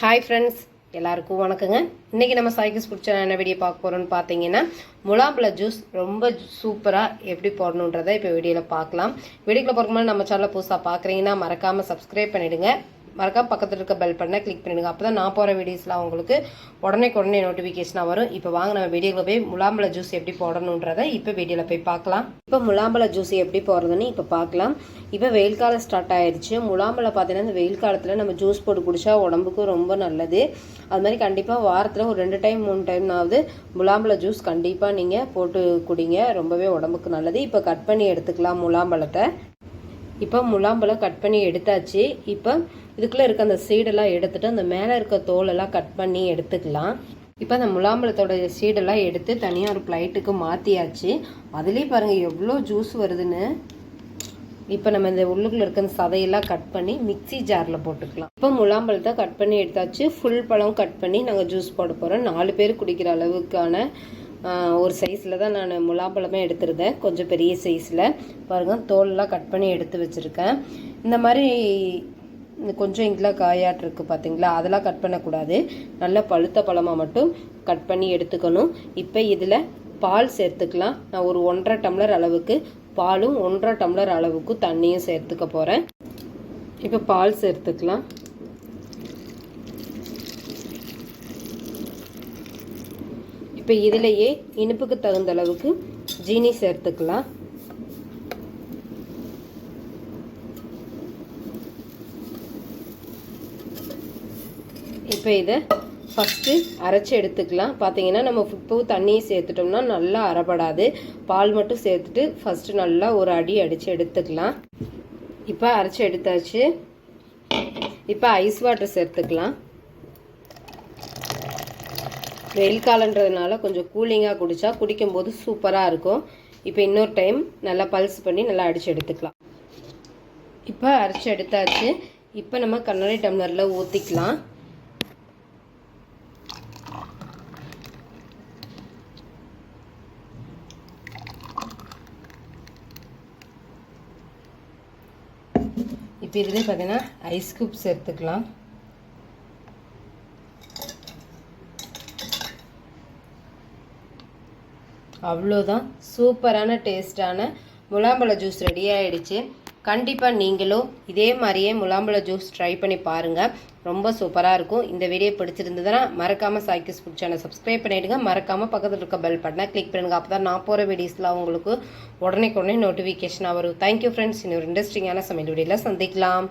Hi friends எல்லாருக்கும் வணக்கங்க. இன்றைக்கி நம்ம சாய்க்கிஸ் பிடிச்ச என்ன வீடியோ பார்க்க போகிறோம்னு பார்த்தீங்கன்னா முலாம்பழ ஜூஸ் ரொம்ப சூப்பராக எப்படி போடணுன்றதை இப்போ வீடியோவில் பார்க்கலாம். வீடியோக்குள்ள போகிறக்கு முன்னாடி நம்ம சேனலை புதுசாக பார்க்குறீங்கன்னா மறக்காமல் சப்ஸ்கிரைப் பண்ணிவிடுங்க மறக்காம பக்கத்தில் இருக்க பெல் பண்ண கிளிக் பண்ணிடுங்க. அப்போ தான் நான் போகிற வீடியோஸ்லாம் உங்களுக்கு உடனே உடனே நோட்டிஃபிகேஷனாக வரும். இப்போ வாங்க நம்ம வீடியோவில் போய் முலாம்பழ ஜூஸ் எப்படி போடணுன்றதை இப்போ வீடியோவில் போய் பார்க்கலாம். இப்போ முலாம்பழ ஜூஸ் எப்படி போடுறதுன்னு இப்போ பார்க்கலாம். இப்போ வெயில் காலம் ஸ்டார்ட் ஆயிடுச்சு முலாம்பழம் பார்த்தீங்கன்னா இந்த வெயில் காலத்தில் நம்ம ஜூஸ் போட்டு குடிச்சா உடம்புக்கு ரொம்ப நல்லது. அது மாதிரி கண்டிப்பாக வாரத்தில் ஒரு ரெண்டு டைம் மூணு டைம்னாவது முலாம்பழ ஜூஸ் கண்டிப்பாக நீங்கள் போட்டு குடிங்க. ரொம்பவே உடம்புக்கு நல்லது. இப்போ கட் பண்ணி எடுத்துக்கலாம் முலாம்பழத்தை. இப்போ முலாம்பழம் கட் பண்ணி எடுத்தாச்சு. இப்போ இதுக்குள்ளே இருக்க அந்த சீடெல்லாம் எடுத்துட்டு அந்த மேலே இருக்க தோலெல்லாம் கட் பண்ணி எடுத்துக்கலாம். இப்போ அந்த முலாம்பழத்தோட சீடெல்லாம் எடுத்து தனியாக ஒரு பிளைட்டுக்கு மாற்றியாச்சு அதுலேயே பாருங்கள் எவ்வளோ ஜூஸ் வருதுன்னு. இப்போ நம்ம இந்த உள்ளுக்குள்ள இருக்க அந்த சதையெல்லாம் கட் பண்ணி மிக்ஸி ஜாரில் போட்டுக்கலாம். இப்போ முலாம்பழத்தை கட் பண்ணி எடுத்தாச்சு. ஃபுல் பழம் கட் பண்ணி நாங்கள் ஜூஸ் போட போகிறோம் நாலு பேர் குடிக்கிற அளவுக்கான ஒரு சைஸில் தான் நான் முலாம்பழமே எடுத்திருந்தேன். கொஞ்சம் பெரிய சைஸில் பாருங்கள் தோலெலாம் கட் பண்ணி எடுத்து வச்சுருக்கேன். இந்த மாதிரி கொஞ்சம் இங்கெலாம் காயாட்டிருக்கு பார்த்தீங்களா அதெல்லாம் கட் பண்ணக்கூடாது. நல்ல பழுத்த பழமாக மட்டும் கட் பண்ணி எடுத்துக்கணும். இப்போ இதில் பால் சேர்த்துக்கலாம். நான் ஒரு ஒன்றரை டம்ளர் அளவுக்கு பாலும் ஒன்றரை டம்ளர் அளவுக்கு தண்ணியும் சேர்த்துக்க போகிறேன் இப்போ பால் சேர்த்துக்கலாம். இப்போ இதிலையே இனிப்புக்கு தகுந்த அளவுக்கு ஜீனி சேர்த்துக்கலாம். இப்போ இதை ஃபஸ்ட்டு அரைச்சி எடுத்துக்கலாம். பார்த்தீங்கன்னா நம்ம உப்பு தண்ணியை சேர்த்துட்டோம்னா நல்லா அரைப்படாது பால் மட்டும் சேர்த்துட்டு ஃபஸ்ட்டு நல்லா ஒரு அடி அடித்து எடுத்துக்கலாம். இப்போ அரைச்சி எடுத்தாச்சு. இப்போ ஐஸ் வாட்டர் சேர்த்துக்கலாம். வெயில் காலன்றதுனால கொஞ்சம் கூலிங்காக குடித்தா குடிக்கும்போது சூப்பராக இருக்கும். இப்போ இன்னொரு டைம் நல்லா பல்ஸ் பண்ணி நல்லா அடித்து எடுத்துக்கலாம். இப்போ அரைச்சி எடுத்தாச்சு. இப்போ நம்ம கண்ணாடி டம்ளரில் ஊற்றிக்கலாம் இப்போ இதுலேயே பார்த்தீங்கன்னா ஐஸ் கியூப் சேர்த்துக்கலாம் அவ்வளோதான். சூப்பரான டேஸ்டான முலாம்பழ ஜூஸ் ரெடி ஆகிடுச்சு கண்டிப்பாக நீங்களும் இதே மாதிரியே முலாம்பழ ஜூஸ் ட்ரை பண்ணி பாருங்கள் ரொம்ப சூப்பராக இருக்கும். இந்த வீடியோ பிடிச்சிருந்ததுன்னா மறக்காமல் சாய்க்கிஸ் ஃபுட் சேனல் சப்ஸ்கிரைப் பண்ணிவிடுங்க மறக்காமல் பக்கத்தில் இருக்க பெல் பட்டனை கிளிக் பண்ணுங்கள் அப்போ தான் நான் போகிற வீடியோஸ்லாம் உங்களுக்கு உடனே உடனே நோட்டிஃபிகேஷனாக வரும். தேங்க்யூ ஃப்ரெண்ட்ஸ் இன்னொரு இன்ட்ரெஸ்டிங்கான சமையல் வீடியோவில் சந்திக்கலாம்.